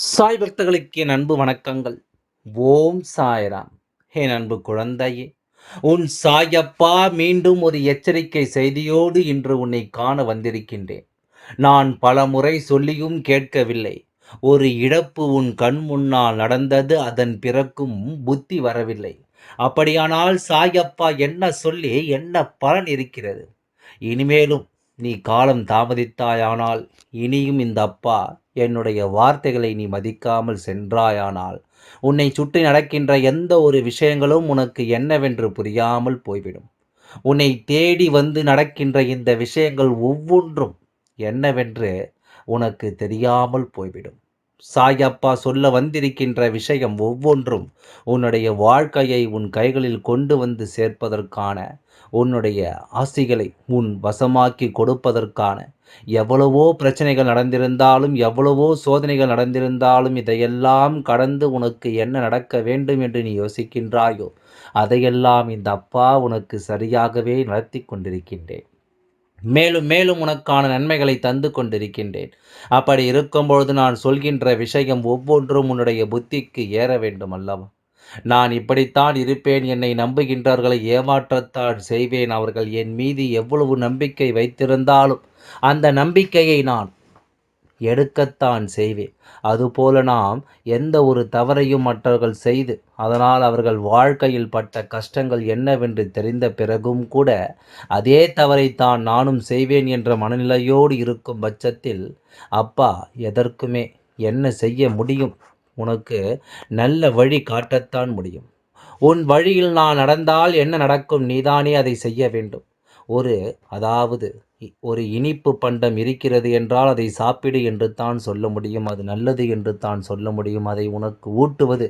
சாய் பக்தர்களுக்கு என் அன்பு வணக்கங்கள். ஓம் சாய்ராம். என் அன்பு குழந்தையே உன் சாயப்பா மீண்டும் ஒரு எச்சரிக்கை செய்தியோடு இன்று உன்னை காண வந்திருக்கின்றேன். நான் பல முறை சொல்லியும் கேட்கவில்லை. ஒரு இழப்பு உன் கண் முன்னால் நடந்தது அதன் பிறக்கும் புத்தி வரவில்லை. அப்படியானால் சாயப்பா என்ன சொல்லி என்ன பலன் இருக்கிறது? இனிமேலும் நீ காலம் தாமதித்தாயானால் இனியும் இந்த அப்பா என்னுடைய வார்த்தைகளை நீ மதிக்காமல் சென்றாயானால் உன்னை சுற்றி நடக்கின்ற எந்த ஒரு விஷயங்களும் உனக்கு என்னவென்று புரியாமல் போய்விடும். உன்னை தேடி வந்து நடக்கின்ற இந்த விஷயங்கள் ஒவ்வொன்றும் என்னவென்று உனக்கு தெரியாமல் போய்விடும். சாயப்பா சொல்ல வந்திருக்கின்ற விஷயம் ஒவ்வொன்றும் உன்னுடைய வாழ்க்கையை உன் கைகளில் கொண்டு வந்து சேர்ப்பதற்கான உன்னுடைய ஆசிகளை உன் வசமாக்கி கொடுப்பதற்கான எவ்வளவோ பிரச்சனைகள் நடந்திருந்தாலும் எவ்வளவோ சோதனைகள் நடந்திருந்தாலும் இதையெல்லாம் கடந்து உனக்கு என்ன நடக்க வேண்டும் என்று நீ யோசிக்கின்றாயோ அதையெல்லாம் இந்த அப்பா உனக்கு சரியாகவே நடத்தி கொண்டிருக்கின்றேன். மேலும் மேலும் உனக்கான நன்மைகளை தந்து கொண்டிருக்கின்றேன். அப்படி இருக்கும்பொழுது நான் சொல்கின்ற விஷயம் ஒவ்வொன்றும் உன்னுடைய புத்திக்கு ஏற வேண்டும் அல்லவா? நான் இப்படித்தான் இருப்பேன் என்னை நம்புகின்றவர்களை ஏமாற்றத்தான் செய்வேன். அவர்கள் என் மீது எவ்வளவு நம்பிக்கை வைத்திருந்தாலும் அந்த நம்பிக்கையை நான் எடுக்கத்தான் செய்வேன். அதுபோல நாம் எந்த ஒரு தவறையும் மற்றவர்கள் செய்து அதனால் அவர்கள் வாழ்க்கையில் பட்ட கஷ்டங்கள் என்னவென்று தெரிந்த பிறகும் கூட அதே தவறைத்தான் நானும் செய்வேன் என்ற மனநிலையோடு இருக்கும் பட்சத்தில் அப்பா எதற்குமே என்ன செய்ய முடியும்? உனக்கு நல்ல வழி காட்டத்தான் முடியும். உன் வழியில் நான் நடந்தால் என்ன நடக்கும்? நீதானே அதை செய்ய வேண்டும். ஒரு அதாவது ஒரு இனிப்பு பண்டம் இருக்கிறது என்றால் அதை சாப்பிடு என்று தான் சொல்ல முடியும். அது நல்லது என்று தான் சொல்ல முடியும். அதை உனக்கு ஊட்டுவது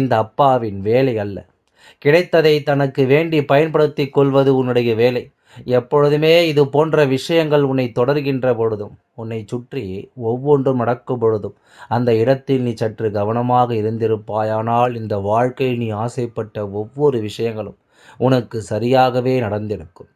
இந்த அப்பாவின் வேலை அல்ல. கிடைத்ததை தனக்கு வேண்டி பயன்படுத்தி கொள்வது உன்னுடைய வேலை. எப்பொழுதுமே இது போன்ற விஷயங்கள் உன்னை தொடர்கின்ற பொழுதும் உன்னை சுற்றி ஒவ்வொன்றும் நடக்கும் பொழுதும் அந்த இடத்தில் நீ சற்று கவனமாக இருந்திருப்பாயானால் இந்த வாழ்க்கையில் நீ ஆசைப்பட்ட ஒவ்வொரு விஷயங்களும் உனக்கு சரியாகவே நடந்திருக்கும்.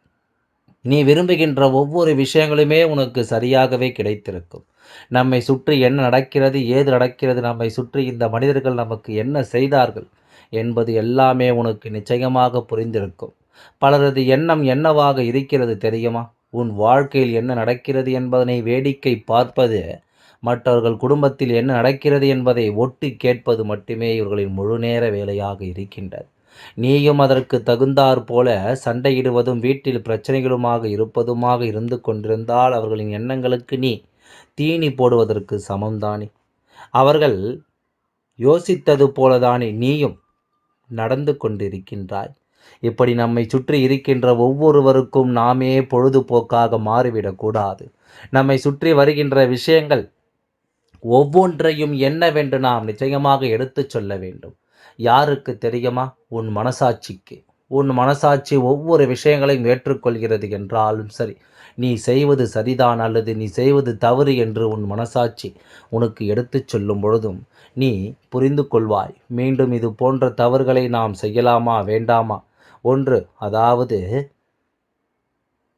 நீ விரும்புகின்ற ஒவ்வொரு விஷயங்களுமே உனக்கு சரியாகவே கிடைத்திருக்கும். நம்மை சுற்றி என்ன நடக்கிறது ஏது நடக்கிறது நம்மை சுற்றி இந்த மனிதர்கள் நமக்கு என்ன செய்தார்கள் என்பது எல்லாமே உனக்கு நிச்சயமாக புரிந்திருக்கும். பலரது எண்ணம் என்னவாக இருக்கிறது தெரியுமா? உன் வாழ்க்கையில் என்ன நடக்கிறது என்பதனை வேடிக்கை பார்ப்பது மற்றவர்கள் குடும்பத்தில் என்ன நடக்கிறது என்பதை ஒட்டி கேட்பது மட்டுமே இவர்களின் முழுநேர வேலையாக இருக்கின்றது. நீயும் அதற்கு தகுந்தாற் போல சண்டையிடுவதும் வீட்டில் பிரச்சனைகளுமாக இருப்பதுமாக இருந்து கொண்டிருந்தால் அவர்களின் எண்ணங்களுக்கு நீ தீனி போடுவதற்கு சமம்தானே? அவர்கள் யோசித்தது போலதானே நீயும் நடந்து கொண்டிருக்கின்றாய். இப்படி நம்மை சுற்றி இருக்கின்ற ஒவ்வொருவருக்கும் நாமே பொழுதுபோக்காக மாறிவிடக்கூடாது நம்மை சுற்றி வருகின்ற விஷயங்கள் ஒவ்வொன்றையும் என்னவென்று நாம் நிச்சயமாக எடுத்துச் சொல்ல வேண்டும். யாருக்கு தெரியுமா? உன் மனசாட்சிக்கு. உன் மனசாட்சி ஒவ்வொரு விஷயங்களையும் ஏற்றுக்கொள்கிறது என்றாலும் சரி நீ செய்வது சரிதான் அல்லது நீ செய்வது தவறு என்று உன் மனசாட்சி உனக்கு எடுத்துச் சொல்லும் பொழுதும் நீ புரிந்து கொள்வாய். மீண்டும் இது போன்ற தவறுகளை நாம் செய்யலாமா வேண்டாமா? ஒன்று அதாவது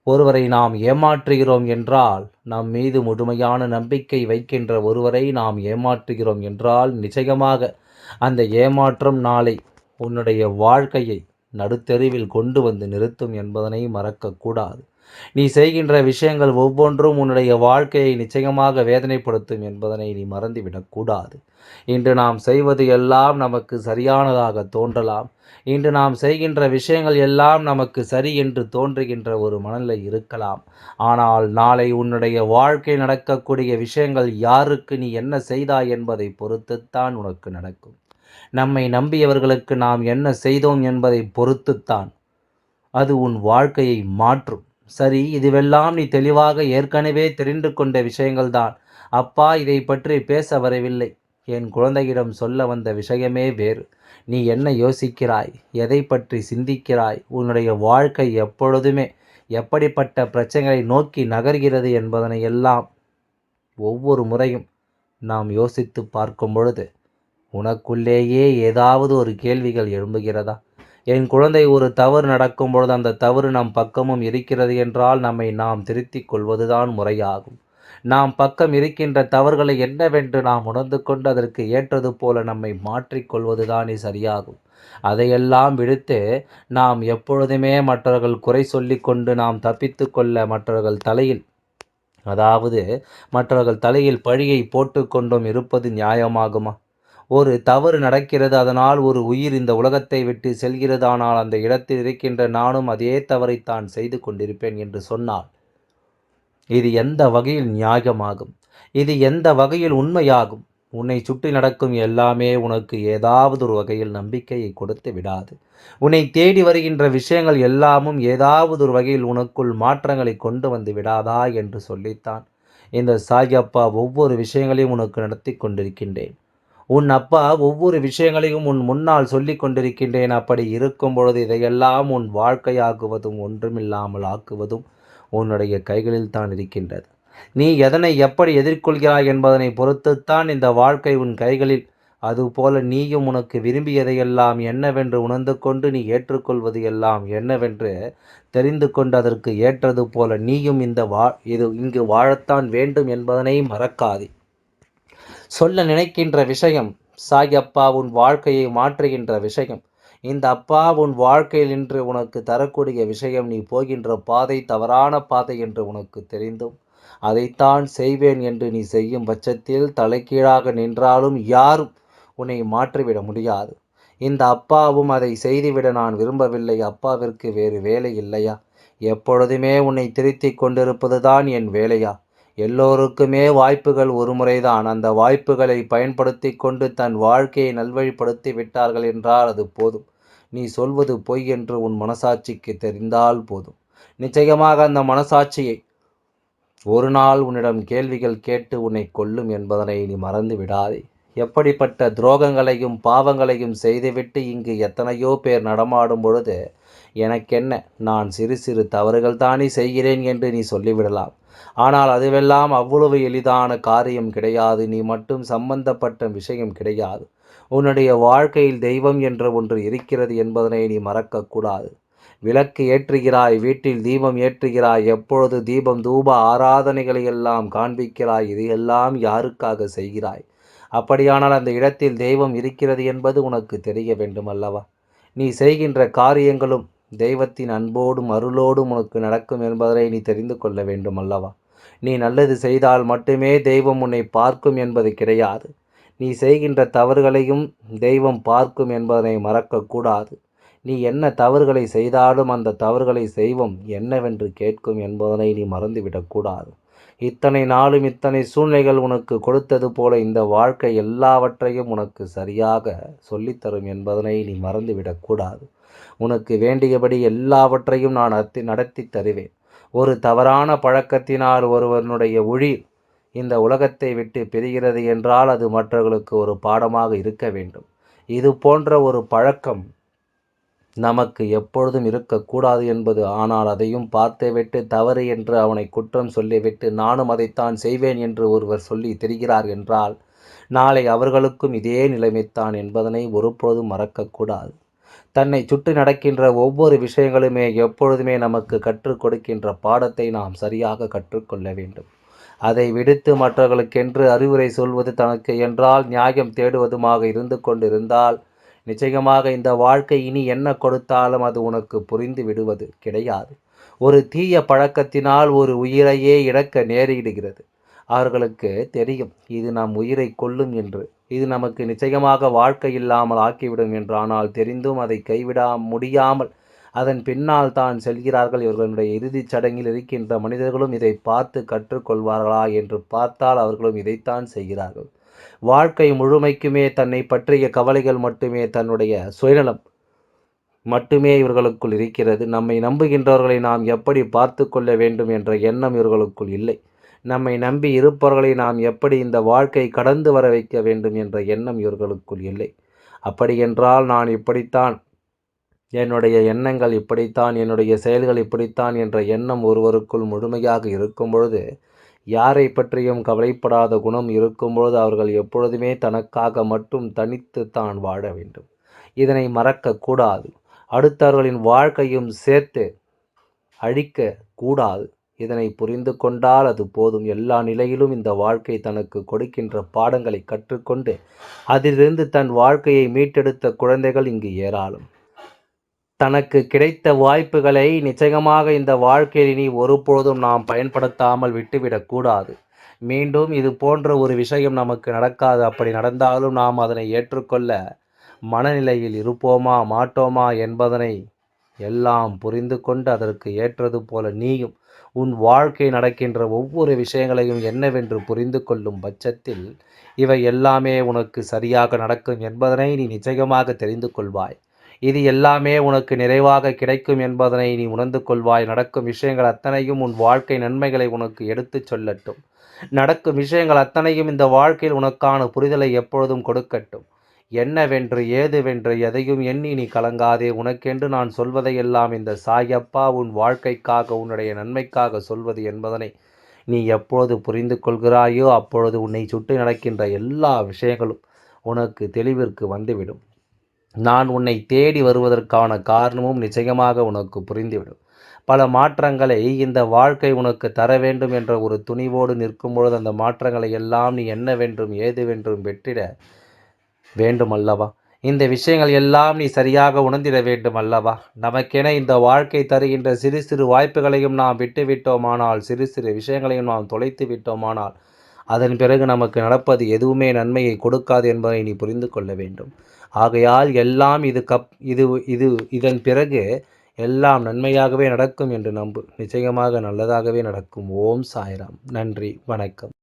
ஒருவரை நாம் ஏமாற்றுகிறோம் என்றால் நம் மீது முழுமையான நம்பிக்கை வைக்கின்ற ஒருவரை நாம் ஏமாற்றுகிறோம் என்றால் நிச்சயமாக அந்த ஏமாற்றம் நாளை உன்னுடைய வாழ்க்கையை நடுத்தெருவில் கொண்டு வந்து நிறுத்தும் என்பதனை மறக்கக்கூடாது. நீ செய்கின்ற விஷயங்கள் ஒவ்வொன்றும் உன்னுடைய வாழ்க்கையை நிச்சயமாக வேதனைப்படுத்தும் என்பதனை நீ மறந்துவிடக்கூடாது. இன்று நாம் செய்வது எல்லாம் நமக்கு சரியானதாக தோன்றலாம். இன்று நாம் செய்கின்ற விஷயங்கள் எல்லாம் நமக்கு சரி என்று தோன்றுகின்ற ஒரு மனநிலை இருக்கலாம். ஆனால் நாளை உன்னுடைய வாழ்க்கை நடக்கக்கூடிய விஷயங்கள் யாருக்கு நீ என்ன செய்தாய் என்பதை பொறுத்துத்தான் உனக்கு நடக்கும். நம்மை நம்பியவர்களுக்கு நாம் என்ன செய்தோம் என்பதை பொறுத்துத்தான் அது உன் வாழ்க்கையை மாற்றும். சரி இதுவெல்லாம் நீ தெளிவாக ஏற்கனவே தெரிந்து கொண்ட விஷயங்கள்தான். அப்பா இதை பற்றி பேச வரவில்லை. என் குழந்தையிடம் சொல்ல வந்த விஷயமே வேறு. நீ என்ன யோசிக்கிறாய்? எதை பற்றி சிந்திக்கிறாய்? உன்னுடைய வாழ்க்கை எப்பொழுதுமே எப்படிப்பட்ட பிரச்சனைகளை நோக்கி நகர்கிறது என்பதனை எல்லாம் ஒவ்வொரு முறையும் நாம் யோசித்து பார்க்கும் பொழுது உனக்குள்ளேயே ஏதாவது ஒரு கேள்விகள் எழும்புகிறதா? என் குழந்தை ஒரு தவறு நடக்கும் பொழுது அந்த தவறு நம் பக்கமும் இருக்கிறது என்றால் நம்மை நாம் திருத்திக் கொள்வதுதான் முறையாகும். நாம் பக்கம் இருக்கின்ற தவறுகளை என்னவென்று நாம் உணர்ந்து கொண்டு அதற்கு ஏற்றது போல நம்மை மாற்றிக்கொள்வதுதானே சரியாகும். அதையெல்லாம் விடுத்து நாம் எப்பொழுதுமே மற்றவர்கள் குறை சொல்லிக்கொண்டு நாம் தப்பித்து கொள்ள மற்றவர்கள் தலையில் அதாவது மற்றவர்கள் தலையில் பழியை போட்டுக்கொண்டும் இருப்பது நியாயமாகுமா? ஒரு தவறு நடக்கிறது அதனால் ஒரு உயிர் இந்த உலகத்தை விட்டு செல்கிறதானால் அந்த இடத்தில் இருக்கின்ற நானும் அதே தவறைத்தான் செய்து கொண்டிருப்பேன் என்று சொன்னால் இது எந்த வகையில் நியாயமாகும்? இது எந்த வகையில் உண்மையாகும்? உன்னை சுற்றி நடக்கும் எல்லாமே உனக்கு ஏதாவது ஒரு வகையில் நம்பிக்கையை கொடுத்து விடாது. உன்னை தேடி வருகின்ற விஷயங்கள் எல்லாமும் ஏதாவது ஒரு வகையில் உனக்குள் மாற்றங்களை கொண்டு வந்து விடாதா என்று சொல்லித்தான். இந்த சாயப்பா ஒவ்வொரு விஷயங்களையும் உனக்கு நடத்தி கொண்டிருக்கின்றேன். உன் அப்பா ஒவ்வொரு விஷயங்களையும் உன் முன்னால் சொல்லி கொண்டிருக்கின்றேன் அப்படி இருக்கும் பொழுது இதையெல்லாம் உன் வாழ்க்கையாக்குவதும் ஒன்றுமில்லாமல் ஆக்குவதும் உன்னுடைய கைகளில் தான் இருக்கின்றது. நீ எதனை எப்படி எதிர்கொள்கிறாய் என்பதனை பொறுத்துத்தான் இந்த வாழ்க்கை உன் கைகளில். அதுபோல நீயும் உனக்கு விரும்பியதையெல்லாம் என்னவென்று உணர்ந்து கொண்டு நீ ஏற்றுக்கொள்வது எல்லாம் என்னவென்று தெரிந்து கொண்டு அதற்கு ஏற்றது போல நீயும் இந்த வா இது இங்கு வாழத்தான் வேண்டும் என்பதனை மறக்காதே. சொல்ல நினைக்கின்ற விஷயம் சாயப்பா உன் வாழ்க்கையை மாற்றுகின்ற விஷயம். இந்த அப்பா உன் வாழ்க்கையில் இன்று உனக்கு தரக்கூடிய விஷயம் நீ போகின்ற பாதை தவறான பாதை என்று உனக்கு தெரிந்தும் அதைத்தான் செய்வேன் என்று நீ செய்யும் பட்சத்தில் தலைக்கீழாக நின்றாலும் யாரும் உன்னை மாற்றிவிட முடியாது. இந்த அப்பாவும் அதை செய்துவிட நான் விரும்பவில்லை. அப்பாவிற்கு வேறு வேலை இல்லையா? எப்பொழுதுமே உன்னை திருத்திக் கொண்டிருப்பதுதான் என் வேலையா? எல்லோருக்குமே வாய்ப்புகள் ஒரு முறைதான் அந்த வாய்ப்புகளை பயன்படுத்தி கொண்டு தன் வாழ்க்கையை நல்வழிப்படுத்தி விட்டார்கள் என்றால் அது போதும். நீ சொல்வது பொய் என்று உன் மனசாட்சிக்கு தெரிந்தால் போதும். நிச்சயமாக அந்த மனசாட்சியை ஒரு நாள் உன்னிடம் கேள்விகள் கேட்டு உன்னை கொல்லும் என்பதனை நீ மறந்து விடாதே. எப்படிப்பட்ட துரோகங்களையும் பாவங்களையும் செய்துவிட்டு இங்கு எத்தனையோ பேர் நடமாடும் பொழுது எனக்கென்ன நான் சிறு சிறு தவறுகள் தானே செய்கிறேன் என்று நீ சொல்லிவிடலாம். ஆனால் அதுவெல்லாம் அவ்வளவு எளிதான காரியம் கிடையாது. நீ மட்டும் சம்பந்தப்பட்ட விஷயம் கிடையாது. உன்னுடைய வாழ்க்கையில் தெய்வம் என்ற ஒன்று இருக்கிறது என்பதனை நீ மறக்கக்கூடாது. விளக்கு ஏற்றுகிறாய் வீட்டில் தீபம் ஏற்றுகிறாய் எப்பொழுது தீபம் தூப ஆராதனைகளை எல்லாம் காண்பிக்கிறாய் இதையெல்லாம் யாருக்காக செய்கிறாய்? அப்படியானால் அந்த இடத்தில் தெய்வம் இருக்கிறது என்பது உனக்கு தெரிய வேண்டும் அல்லவா? நீ செய்கின்ற காரியங்களும் தெய்வத்தின் அன்போடும் அருளோடும் உனக்கு நடக்கும் என்பதை நீ தெரிந்து கொள்ள வேண்டும் அல்லவா? நீ நல்லது செய்தால் மட்டுமே தெய்வம் உன்னை பார்க்கும் என்பது கிடையாது. நீ செய்கின்ற தவறுகளையும் தெய்வம் பார்க்கும் என்பதனை மறக்கக்கூடாது. நீ என்ன தவறுகளை செய்தாலும் அந்த தவறுகளை செய்வோம் என்னவென்று கேட்கும் என்பதனை நீ மறந்துவிடக்கூடாது. இத்தனை நாளும் இத்தனை சூழ்நிலைகள் உனக்கு கொடுத்தது போல இந்த வாழ்க்கை எல்லாவற்றையும் உனக்கு சரியாக சொல்லித்தரும் என்பதனை நீ மறந்துவிடக்கூடாது உனக்கு வேண்டியபடி எல்லாவற்றையும் நான் அத்தி நடத்தி தருவேன். ஒரு தவறான பழக்கத்தினால் ஒருவனுடைய உயிர் இந்த உலகத்தை விட்டு பிரிகிறது என்றால் அது மற்றவர்களுக்கு ஒரு பாடமாக இருக்க வேண்டும். இது போன்ற ஒரு பழக்கம் நமக்கு எப்பொழுதும் இருக்கக்கூடாது என்பது. ஆனால் அதையும் பார்த்துவிட்டு தவறு என்று அவனை குற்றம் சொல்லிவிட்டு நானும் அதைத்தான் செய்வேன் என்று ஒருவர் சொல்லி தெரிகிறார் என்றால் நாளை அவர்களுக்கும் இதே நிலைமைத்தான் என்பதனை ஒருபொழுதும் மறக்கக்கூடாது. தன்னை சுற்றி நடக்கின்ற ஒவ்வொரு விஷயங்களுமே எப்பொழுதுமே நமக்கு கற்றுக் கொடுக்கின்ற பாடத்தை நாம் சரியாக கற்றுக்கொள்ள வேண்டும். அதை விடுத்து மற்றவர்களுக்கென்று அறிவுரை சொல்வது தனக்கு என்றால் நியாயம் தேடுவதுமாக இருந்து கொண்டிருந்தால் நிச்சயமாக இந்த வாழ்க்கை இனி என்ன கொடுத்தாலும் அது உனக்கு புரிந்து விடுவது கிடையாது. ஒரு தீய பழக்கத்தினால் ஒரு உயிரையே இழக்க நேரிடுகிறது. அவர்களுக்கு தெரியும் இது நம் உயிரை கொல்லும் என்று. இது நமக்கு நிச்சயமாக வாழ்க்கை இல்லாமல் ஆக்கிவிடும் என்று. ஆனால் தெரிந்தும் அதை கைவிட முடியாமல் அதன் பின்னால் தான் செல்கிறார்கள். இவர்களுடைய இறுதிச் சடங்கில் இருக்கின்ற மனிதர்களும் இதை பார்த்து கற்றுக்கொள்வார்களா என்று பார்த்தால் அவர்களும் இதைத்தான் செய்கிறார்கள். வாழ்க்கை முழுமைக்குமே தன்னை பற்றிய கவலைகள் மட்டுமே தன்னுடைய சுயநலம் மட்டுமே இவர்களுக்குள் இருக்கிறது. நம்மை நம்புகின்றவர்களை நாம் எப்படி பார்த்து கொள்ள வேண்டும் என்ற எண்ணம் இவர்களுக்குள் இல்லை. நம்மை நம்பி இருப்பவர்களை நாம் எப்படி இந்த வாழ்க்கை கடந்து வர வைக்க வேண்டும் என்ற எண்ணம் இவர்களுக்குள் இல்லை. அப்படியென்றால் நான் இப்படித்தான் என்னுடைய எண்ணங்கள் இப்படித்தான் என்னுடைய செயல்கள் இப்படித்தான் என்ற எண்ணம் ஒருவருக்குள் முழுமையாக இருக்கும் பொழுது யாரை பற்றியும் கவலைப்படாத குணம் இருக்கும்பொழுது அவர்கள் எப்பொழுதுமே தனக்காக மட்டும் தனித்து தான் வாழ வேண்டும். இதனை மறக்கக்கூடாது. அடுத்தவர்களின் வாழ்க்கையும் சேர்த்து அழிக்க கூடாது இதனை புரிந்து கொண்டால் அது போதும். எல்லா நிலையிலும் இந்த வாழ்க்கை தனக்கு கொடுக்கின்ற பாடங்களை கற்றுக்கொண்டு அதிலிருந்து தன் வாழ்க்கையை மீட்டெடுத்த குழந்தைகள் இங்கு ஏராளம். தனக்கு கிடைத்த வாய்ப்புகளை நிச்சயமாக இந்த வாழ்க்கையில் இனி ஒருபொழுதும் நாம் பயன்படுத்தாமல் விட்டுவிடக்கூடாது மீண்டும் இது போன்ற ஒரு விஷயம் நமக்கு நடக்காது. அப்படி நடந்தாலும் நாம் அதனை ஏற்றுக்கொள்ள மனநிலையில் இருப்போமா மாட்டோமா என்பதனை எல்லாம் புரிந்து கொண்டு அதற்கு ஏற்றது போல நீயும் உன் வாழ்க்கை நடக்கின்ற ஒவ்வொரு விஷயங்களையும் என்னவென்று புரிந்து கொள்ளும் பட்சத்தில் இவை எல்லாமே உனக்கு சரியாக நடக்கும் என்பதனை நீ நிச்சயமாக தெரிந்து கொள்வாய். இது எல்லாமே உனக்கு நிறைவாக கிடைக்கும் என்பதனை நீ உணர்ந்து கொள்வாய். நடக்கும் விஷயங்கள் அத்தனையும் உன் வாழ்க்கை நன்மைகளை உனக்கு எடுத்துச் சொல்லட்டும். நடக்கும் விஷயங்கள் அத்தனையும் இந்த வாழ்க்கையில் உனக்கான புரிதலை எப்பொழுதும் கொடுக்கட்டும். என்னவென்று ஏதுவென்று எதையும் எண்ணி நீ கலங்காதே. உனக்கென்று நான் சொல்வதையெல்லாம் இந்த சாயப்பா உன் வாழ்க்கைக்காக உன்னுடைய நன்மைக்காக சொல்வது என்பதனை நீ எப்பொழுது புரிந்து கொள்கிறாயோ அப்பொழுது உன்னை சுற்றி நடக்கின்ற எல்லா விஷயங்களும் உனக்கு தெளிவிற்கு வந்துவிடும். நான் உன்னை தேடி வருவதற்கான காரணமும் நிச்சயமாக உனக்கு புரிந்துவிடும். பல மாற்றங்களை இந்த வாழ்க்கை உனக்கு தர வேண்டும் என்ற ஒரு துணிவோடு நிற்கும் பொழுது அந்த மாற்றங்களை எல்லாம் நீ என்னவென்றும் ஏதுவென்றும் வெற்றிட வேண்டும் அல்லவா இந்த விஷயங்கள் எல்லாம் நீ சரியாக உணர்ந்திட வேண்டும் அல்லவா நமக்கென இந்த வாழ்க்கை தருகின்ற சிறு சிறு வாய்ப்புகளையும் நாம் விட்டுவிட்டோமானால் சிறு சிறு விஷயங்களையும் நாம் தொலைத்து விட்டோமானால் அதன் பிறகு நமக்கு நடப்பது எதுவுமே நன்மையை கொடுக்காது என்பதை நீ புரிந்து கொள்ள வேண்டும். ஆகையால் எல்லாம் இது கப் இது இது இதன் பிறகு எல்லாம் நன்மையாகவே நடக்கும் என்று நம்பு. நிச்சயமாக நல்லதாகவே நடக்கும். ஓம் சாய்ராம். நன்றி. வணக்கம்.